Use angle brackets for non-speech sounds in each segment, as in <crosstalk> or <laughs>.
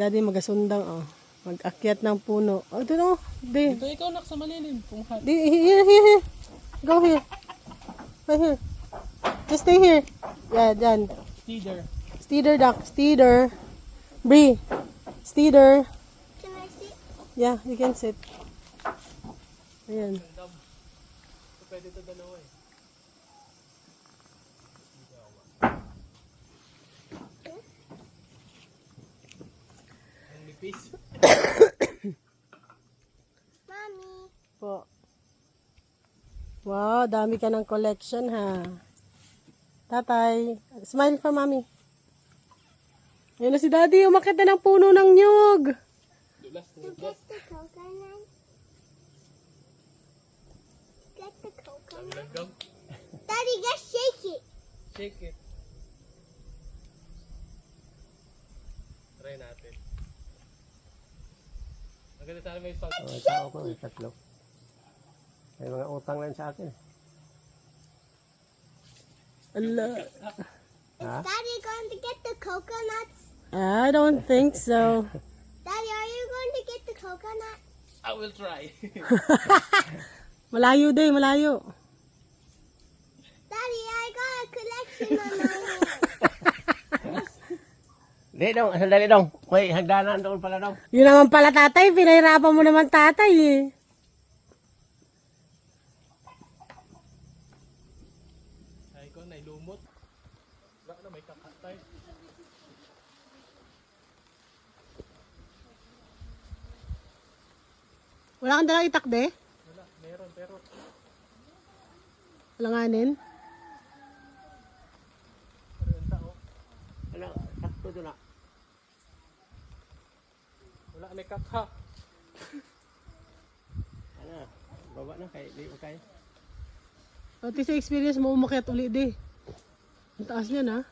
daddy magasundang, oh. Mag-akyat ng puno. Oh, ito no. Di. Ito ikaw nak sa malilim. Kung ha- Di, here, here, here. Go here. Right here. Just stay here. Yeah, dyan. Steeder. Steeder duck. Steeder. Bree. Steeder. Can I sit? Yeah, you can sit. Ayan. Pwede ito dalawa eh. Ang Mommy. Po. Wow, dami ka ng collection ha. Tatay, smile for mommy. Ayun na si daddy, umakit na ng puno ng nyug. Get the coconut. Get the coconut. Daddy, just shake it. Shake it. May salt. May tao ko, may tatlo. May mga utang lang sa akin. Ala. Ha? Daddy going to get the coconuts? I don't think so. <laughs> Daddy, are you going to get the coconut? I will try. <laughs> Malayo din, malayo. Daddy, I got a collection on my hand. <laughs> Di dong, sandali dong. May hagdanan doon pala dong. Yun naman pala tatay, pinahirapan mo naman tatay eh. Ay ko, nailumot. Baka na may kakatay. Wala kang dalang itakde? Wala, meron pero Alanganin? pero yung tao. Ano, sakto doon na. Wala, may kakha. Ano, baba na kay di okay. Pati sa experience mo, umakyat uli di. Ang taas niya na.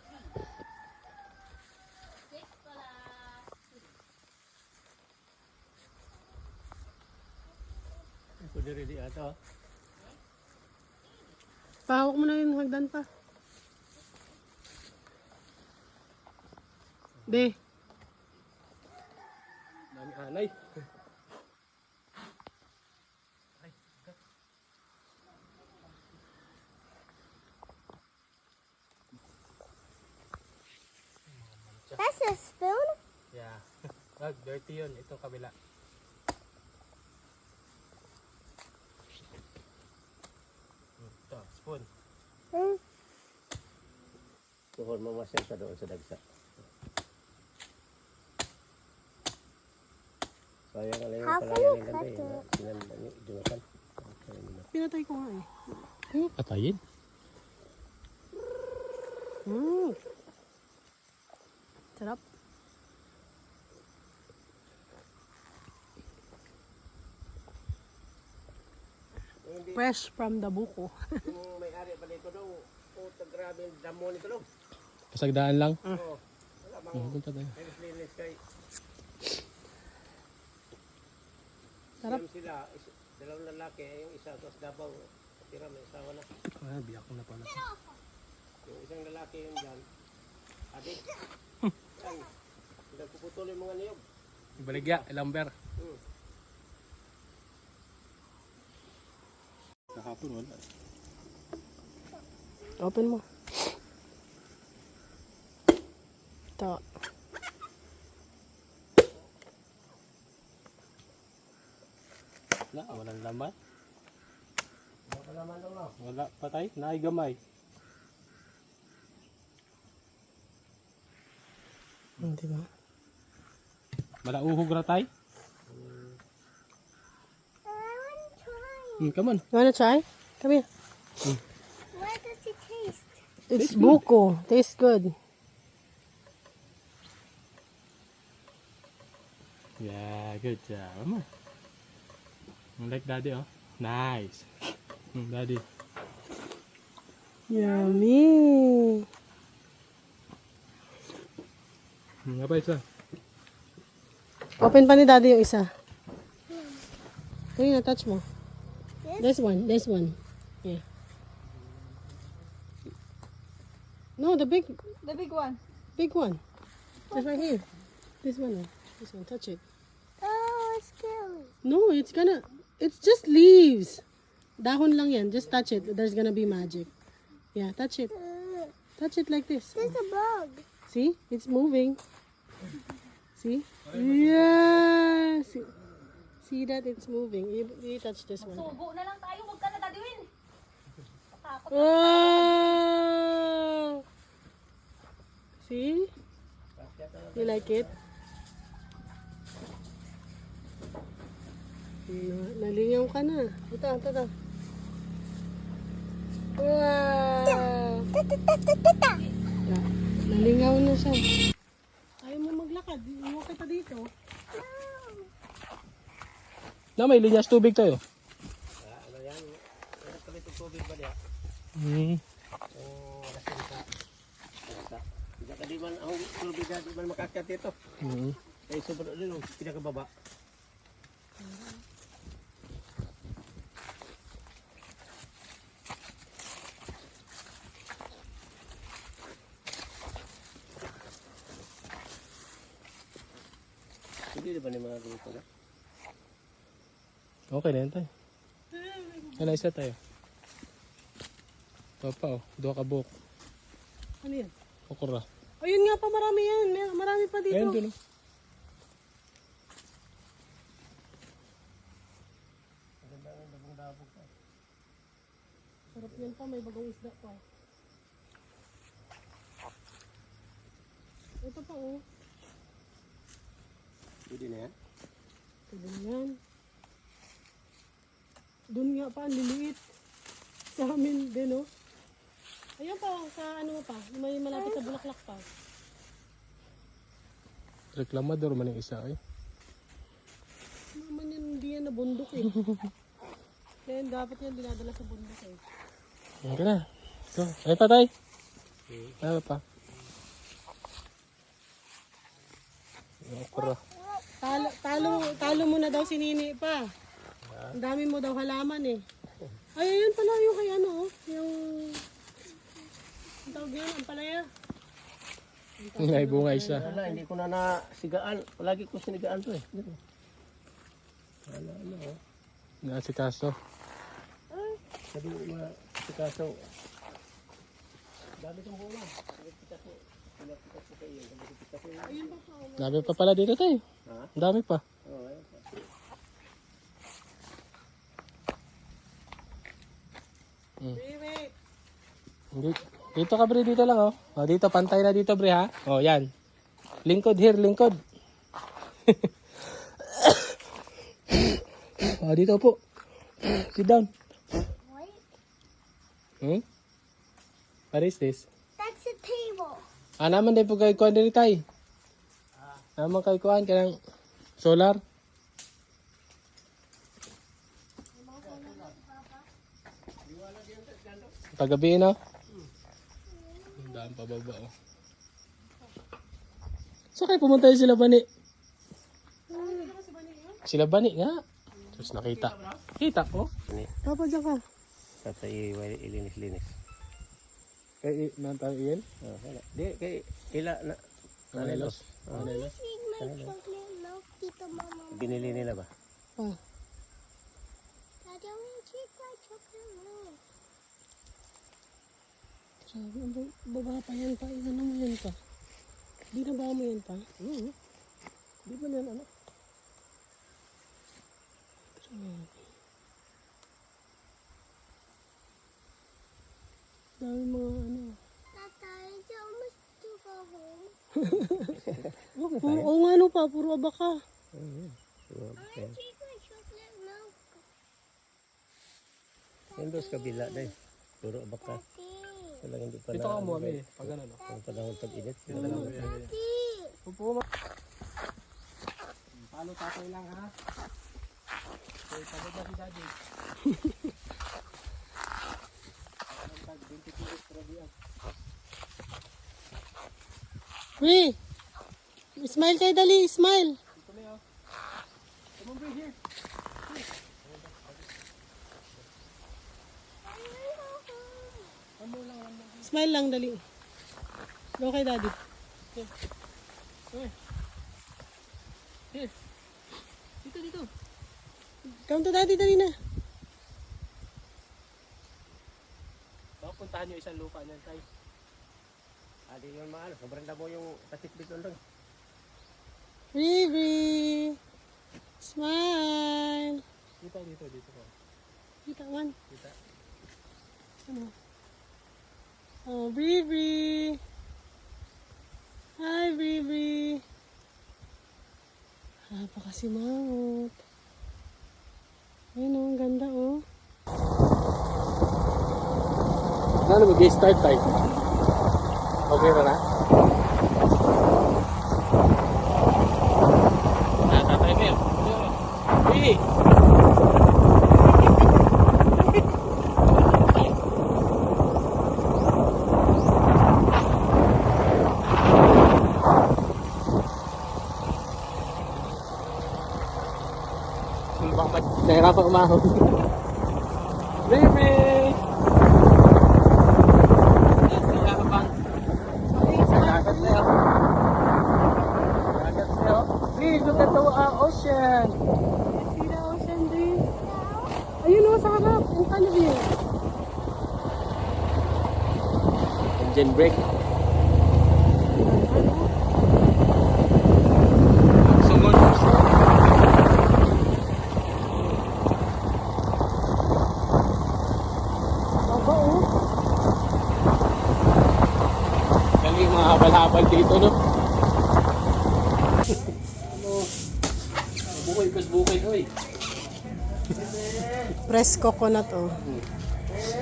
Ako diri di ato. Pahawak mo na yung hagdan pa. De, Dami anay. That's a spoon? Yeah. Wag, <laughs> dirty yun. Ito kabila. Hmm, Ito, spoon. Hmm. Tuhon mo masel sa doon sa dagsa. Sayang lang yung How pala can you yung ganda cut eh. it? Sinan ni Jonathan. Pinatay ko nga eh. Patayin? Mm. Sarap. Fresh from the buko. <laughs> Yung may-ari pa dito dong, puta grabe yung damo nito dong. Pasagdaan lang. Oo. Wala bang Hmm, punta tayo. linis kay Sarap. Sila, is- dalawang lalaki, yung isa sa Davao, tira may asawa na. Ah, biyak ko na pala. Yung isang lalaki yung dyan, adik. Yan, nagpuputol yung mga niyog. Baligya, ilamber. Hmm. Kahapon wala. Open mo. Ito. Wala, walang laman. Pa naman daw no? Wala, patay. Naay gamay. Hmm, diba? Wala uhog ra tay. I want to try. Hmm, come on. You wanna try? Come here. What does it taste? It's buko. Tastes good. Yeah, good job. Like daddy, oh. Nice. Hmm, daddy. Yummy. Hmm, nga pa isa. Open pa ni daddy yung isa. Tingnan, touch mo. This? This one, this one. Yeah. No, the big, The big one. big one. Just right here. This one. oh. This one, touch it. Oh, it's scary. No, it's gonna, it's just leaves. Dahon lang yan. Just touch it. There's gonna be magic. Yeah, touch it. Touch it like this. there's a bug. See? It's moving. See? Yeah. See, see that it's moving. You, you touch this one. Subo na lang tayo, huwag ka na dadiwin. Oh! See? You like it? Nalingaw ka na. Ito, ito, ito. Wow! Nalingaw na siya. Ayaw mo maglakad. Iwan kita dito. Na, may linyas tubig tayo. Ano yan? Ano kami itong tubig ba niya? Hmm. Oh, asin ka. Basta. Hindi ka di man, ang tubig na di man makakyat dito. Hmm. Ay, sobrang din, oh, Hindi ba ni mga grupo na? Okay na yan tayo. Ano isa tayo? Papa oh, dua ka buhok. Ano yan? Okra. Ayun nga pa, marami yan. Marami pa dito. Ayun dun oh. Sarap yan pa, may bagong isda pa. Ito pa oh. Hindi na yan? Pwede na yan. Doon nga pa, ang liliit. Sa amin din oh. Ayun pa, sa ano pa, may malapit sa bulaklak pa. Reklamador man yung isa eh. Naman yan, hindi yan nabundok eh. <laughs> Kaya dapat yan dinadala sa bundok eh. Okay na. So, ay pa tayo. Ano pa? Okra. Talo, talo, talo mo na daw si Nini pa. Ang dami mo daw halaman eh. Ay, ayun pala yung kay ano, oh, yung... Ang tawag yun, ang palaya. May bunga isa. Wala, hindi ko na nasigaan. Palagi ko sinigaan to eh. Wala, ano oh. Naasikaso. Sabi mo mga si kaso. Dami kong bunga. Dami pa pala dito tayo. Ha? Ang dami pa. Oo, ayun pa. Wait. Dito, dito ka bre, dito lang oh. oh. Dito, pantay na dito bre ha. Oh, yan. Lingkod here, lingkod. <coughs> oh, dito po. <coughs> Sit down. Hmm? What is this? Ah, naman din po kay kuan diri tay. Naman kay kuan kanang solar. Pagabi no? Ang daan pa baba oh. So kayo pumunta sila bani? Sila bani nga. Tapos nakita. Kita ko. Papa, dyan ka. Tatay ilinis-linis. Kay nantaw iyan. Oh, wala. Di, kay ila na. Manelos. Manelos. Binili nila ba? Milk. Sabi, baba pa yan pa. Ano mo yan pa? Di na ba mo yan pa? Hmm. Di ba yan ano? Dami mga ano. Tata, is it almost to go home? Puro, oo nga no pa, puro abaka. Take my chocolate milk. Yan doon sa kabila dahil. Puro baka. Daddy. Talagang hindi pa Dito ka mo kami. Pag ano no? Ang panahon tag-init. Upo mo. Palo tatay lang ha. Okay, pagod na si daddy. <laughs> Hey! Smile kayo dali, smile. Smile lang dali. Go kay daddy. Okay. Here. Dito, dito. Come to daddy, dali na. Puntahan nyo isang lupa niyan, tay. Adi yun maano, sobrang damo yung katikbit doon doon. Riri. Smile. Dito, dito, dito. ko. Kita man. Kita. Ano? Oh, Riri. Hi, Riri. Napakasimangot. Ayun oh, ang ganda oh. Ano mag-start tayo? Okay na na? Baka nahirapan umahon. Sa harap. In front of you. Engine brake. Galing mga habal-habal dito, no? Bukay, kas bukay, oy. Fresh coconut oh.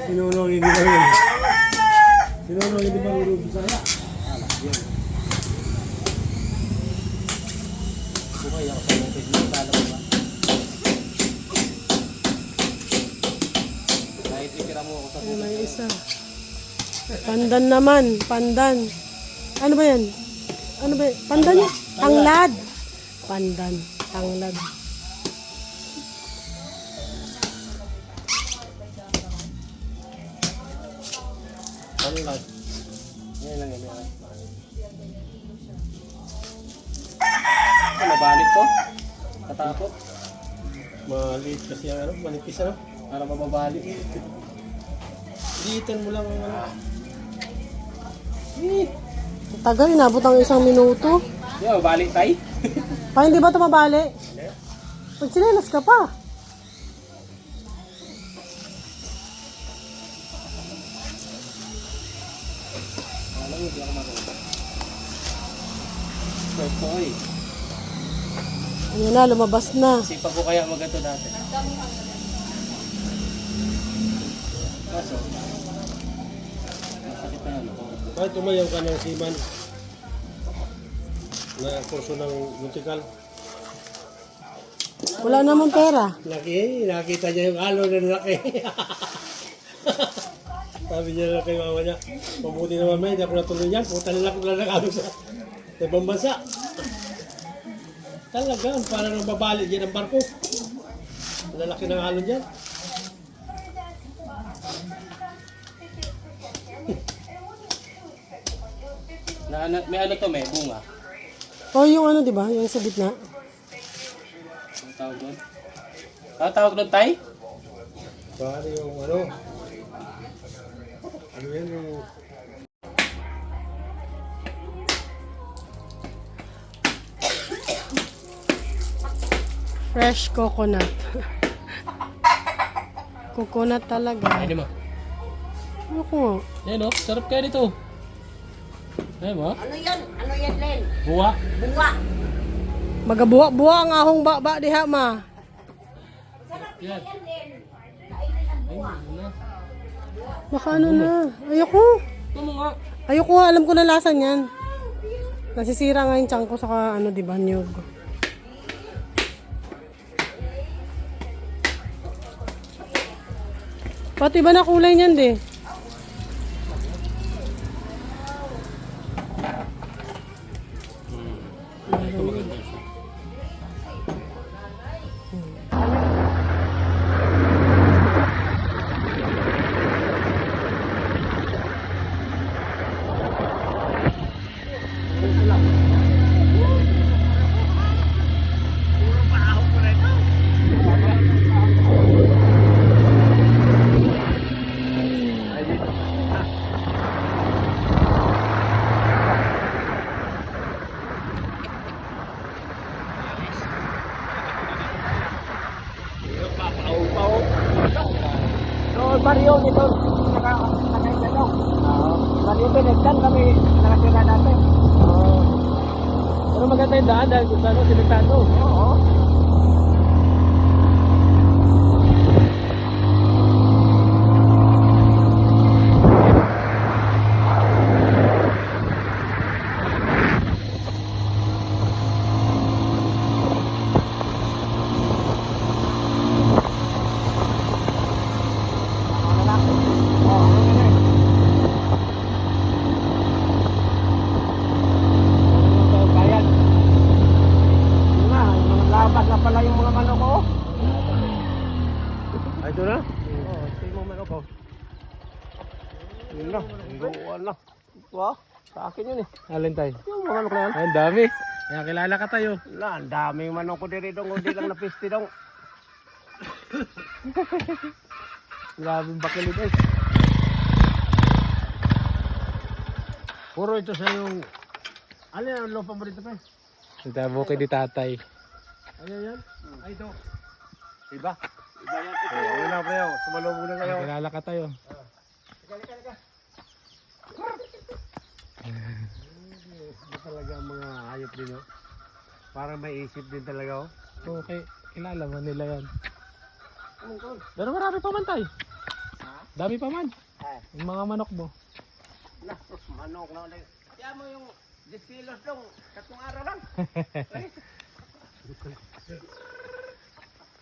Sinunong hindi ba yun? Sinunong hindi ba yun Bisaya? Bukay ako sa mga pwede mo, ba? Kahit mo ako sa Ayun, may isa. Pandan naman. Pandan. Ano ba yan? Ano ba? Pandan yan? Tanglad. Pandan. Tanglad. Ano lang? Ngayon lang yan. yan. Ano, nabalik to? Katakot? Maliit kasi ang ano, manipis ano. Para mababalik. Liitan mo lang ang ano. Ang Tagal, inabot ang isang minuto. Di ba, mabalik tayo? Pa, hindi ba ito mabali? Pag sinelas ka pa. Pwesto eh. Ano na, lumabas na. Sipag ko kaya magato dati. Kaso, masakit na ano. Bakit tumayaw ka ng siman? Na kurso ng vertical. Wala namang pera. Laki, nakita niya yung alo na laki. <laughs> Sabi niya na kay mama niya, mabuti naman may, hindi ako natuloy yan. Puta nila ko lang nakalo sa, sa ibang bansa. Talaga, para nang babalik yan ang barko. Ang lalaki ng alon dyan. <laughs> Na, ano, may ano to, may bunga. O yung ano, di ba? Yung sa gitna. Ang tawag doon. Ano tawag doon, tay? Paano yung ano? Ano yan yung... Fresh coconut. coconut talaga. Ayun mo. Ano ko? Ayun o, sarap kaya nito. Ayun mo. Ano yan? Ano yan, Len? Buwa. Bunga. Magabuwa-buwa ang ahong baba diha ma. Yan. Ayun na. Baka ano na. Ayoko. Ayoko alam ko na lasa niyan. Nasisira nga yung tiyan ko saka ano, di ba, nyug. Pati ba na kulay niyan, di? Nagdan kami nakatira dati. Oo. Pero maganda yung daan dahil kung saan simentado. Oo. Bayad. Yun na, yung labas na pala yung mga manok ko. Ay, ito na? Oo, ito yung mga manok ko. Yun na, luwan na. Ito ah, sa akin yun eh. Alin tayo? Yung mga manok na yan. Ang dami. Kaya kilala ka tayo. Wala, ang daming manok ko dito, hindi lang napisti dong. <laughs> Grabe yung bakilid eh. Puro ito sa yung... Ano yan, ang lupa mo dito pa? Ito, bukid ni tatay. Ano yan? Ay, ito. Iba? Iba yan. Yun na, pre. oh. Sumalubog na kayo. Kilala ka tayo. Iba talaga ang mga hayop din, oh. Parang may isip din talaga, oh. Okay, kilala mo nila yan. Pero marami pa man tayo. Dami pa man. Ah. Yung mga manok mo. Nasos, manok na ulit. Kaya mo yung 10 kilos dong, tatlong araw lang. <laughs>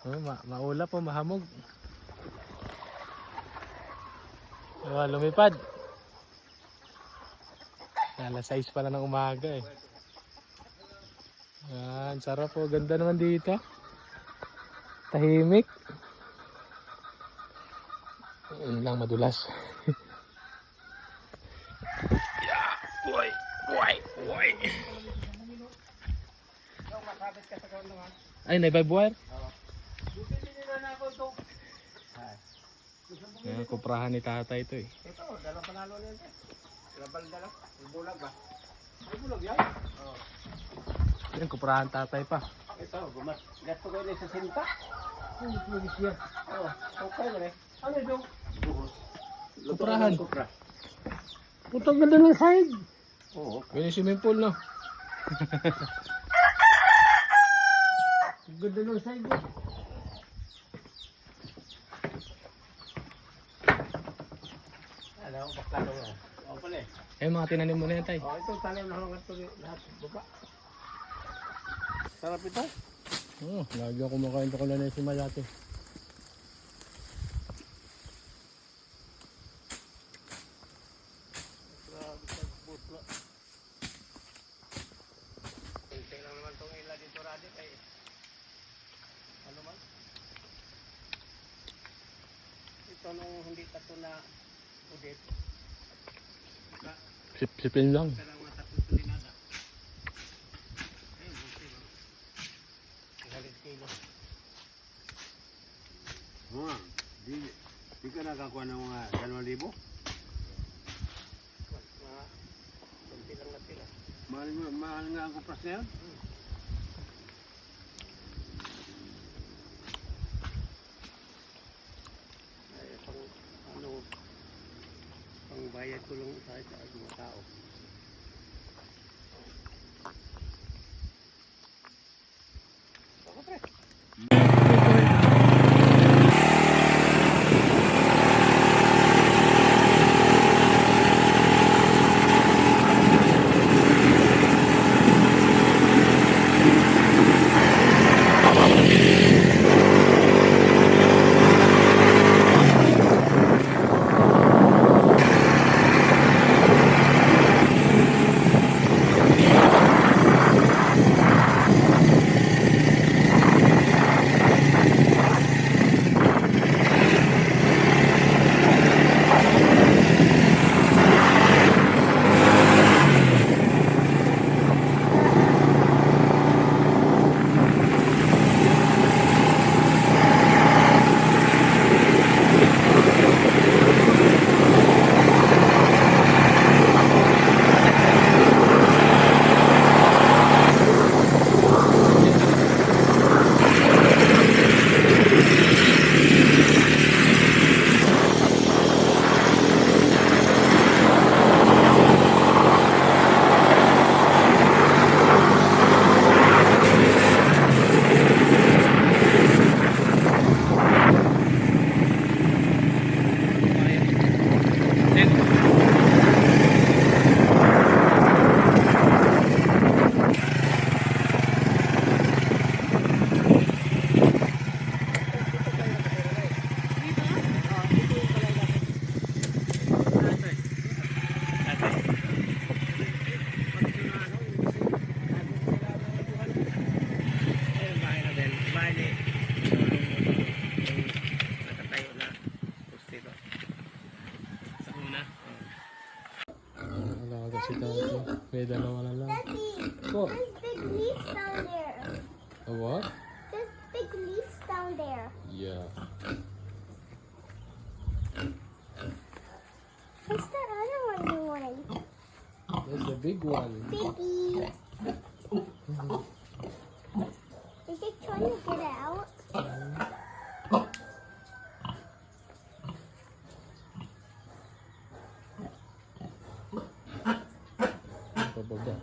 Oh, ma maula po, mahamog. Oh, lumipad. Alas 6 pala ng umaga eh. Yan, sarap po. Ganda naman dito. Tahimik. Yun lang madulas. <laughs> yeah, boy, boy, boy. Ay, naibabuar? Yan, kuprahan ni tatay ito eh. Ito, dala panalo niyan. Labal dala. Bulag ba? Ay, bulag yan. Oo. Yan, kuprahan tatay pa. Ito, gumas. Gasto ko yun sa sinta. Hindi pwede siya. Oo, okay na rin. Ano ito? Buhos. Kuprahan. Kupra. Putang ganda ng side. Oo. Yun yung swimming pool, no? Ganda ng side. Ano, baklalo nga. Oo pala eh. Eh, mga tinanim mo na yan, tay. Oh, ito tanim na hangat to lahat baba. Sarap ito. Oo, oh, lagi ako kumakain to kala na si Mayate. Grabe sa buslo. Kunti lang naman tong ila dito radi kay ano man. Ito nung hindi ka to na udit. Sip-sipin lang. Ka lang mga tatlong tulinada. Ayun, buti no. Galit kilo. Ha, di, di ka nakakuha ng mga 2,000? Mga kunti lang na sila. Mahal, mahal nga ang kupras na yan. Ay, pang ano lang sa sa mga tao. May dalawa na lang. There's big leaves down there. A what? There's big leaves down there. Yeah. What's that other one doing? That's the big one. Biggie. Is it trying to get out? Pababa.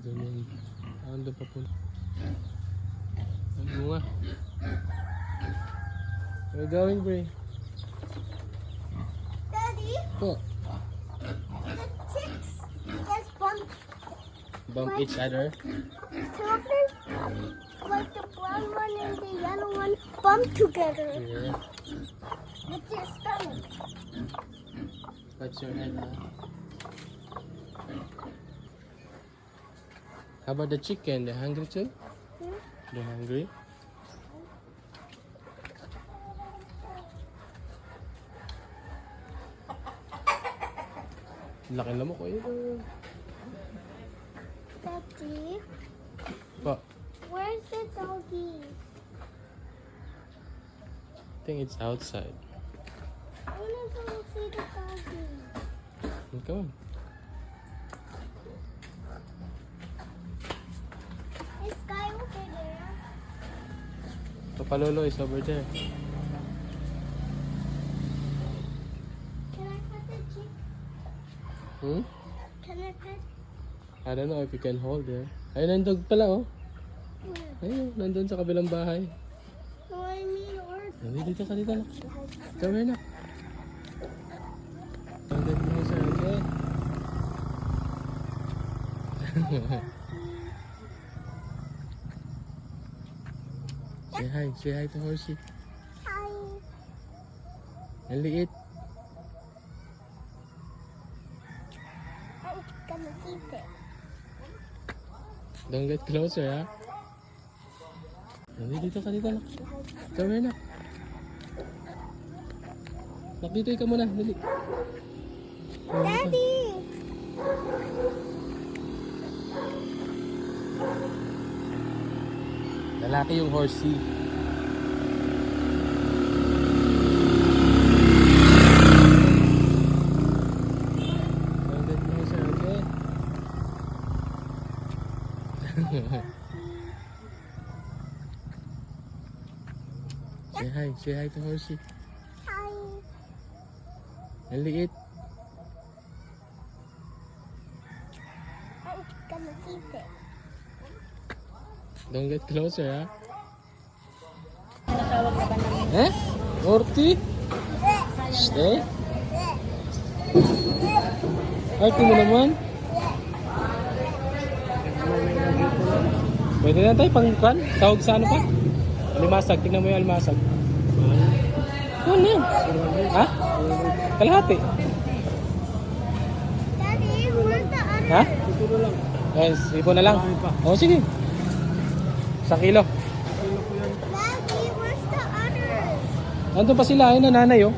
Doon yun. Doon pa po. Ang bunga. Where you going, Bray? Daddy, Po. the chicks just bumped Bump each other. two of them. Like the brown one and the yellow one bumped together Yeah. with their stomach. What's your head, ah? How about the chicken? They're hungry too? Hmm? They're hungry? Laki na mo ko ito. Daddy, Pa, where's the doggy? I think it's outside. I wanna go see the doggy. Come on. Is Sky over there? Papalolo is over there. Can I pet the chick? Hmm? Can I pet? I don't know if you can hold her. Ayun, nandog pala oh. Ayun, nandun sa kabilang bahay. No, I mean, or Nandito dito ka dito. Come here na. Nandun mo sa okay. <laughs> hi, say hi to Horsey. hi. Ang liit. I'm gonna keep it. Don't get closer ha. Nandito ka dito na. Come here na. Nakdito ka muna, dali. Daddy! Lalaki yung horsey. <laughs> Say hi, say hi to horsey. Hi. Ang liit. It. Don't get closer, ha? Eh? Orti? Stay? Orti mo naman? Pwede na tayo pang kwan? Tawag sa ano pa? Alimasag. Tingnan mo yung alimasag. Ano yan? Ha? Kalahati. Daddy, where's the other? Ha? Yes, ipo na lang. O sige. Isang kilo. Daddy, where's the other? Nandun pa sila, ayun na nanay oh.